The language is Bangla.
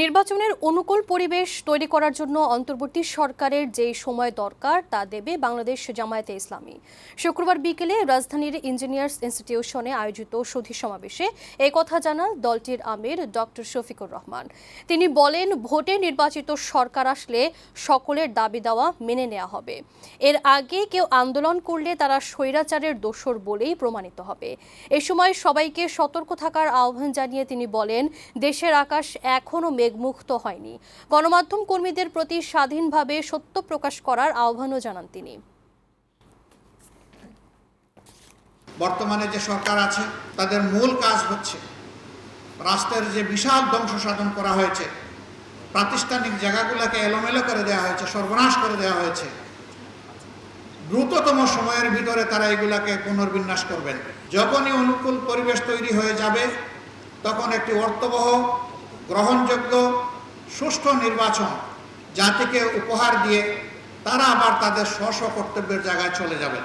নির্বাচনের অনুকূল পরিবেশ তৈরি করার জন্য অন্তর্বর্তী সরকারের যে সময় দরকার, তা দেবে বাংলাদেশ জামায়াতে ইসলামী। শুক্রবার বিকেলে রাজধানীর ইঞ্জিনিয়ার্স ইনস্টিটিউশনে আয়োজিত সুধী সমাবেশে কথা জানান দলটির আমির ডক্টর শফিকুর রহমান। তিনি বলেন, ভোটে নির্বাচিত সরকার আসলে সকলের দাবি দেওয়া মেনে নেওয়া হবে। এর আগে কেউ আন্দোলন করলে তারা স্বৈরাচারের দোষর বলেই প্রমাণিত হবে। এ সময় সবাইকে সতর্ক থাকার আহ্বান জানিয়ে তিনি বলেন, দেশের আকাশ এখনও মেঘমুক্ত হয়নি। গণমাধ্যম কর্মীদের প্রতি স্বাধীনভাবে সত্য প্রকাশ করার আহ্বানও জানান তিনি। বর্তমানে যে সরকার আছে, তাদের মূল কাজ হচ্ছে রাষ্ট্রের যে বিশাল ধ্বংস সাধন করা হয়েছে, প্রাতিষ্ঠানিক জায়গাগুলোকে এলোমেলো করে দেওয়া হয়েছে, সর্বনাশ করে দেওয়া হয়েছে। দ্রুততম সময়ের ভিতরে তারা এগুলাকে পুনর্বিন্যাস করবেন। যখনই অনুকূল পরিবেশ তৈরি হয়ে যাবে, তখন একটি অর্থবহ গ্রহণযোগ্য সুষ্ঠু নির্বাচন জাতিকে উপহার দিয়ে তারা আবার তাদের স্ব কর্তব্যের জায়গায় চলে যাবে।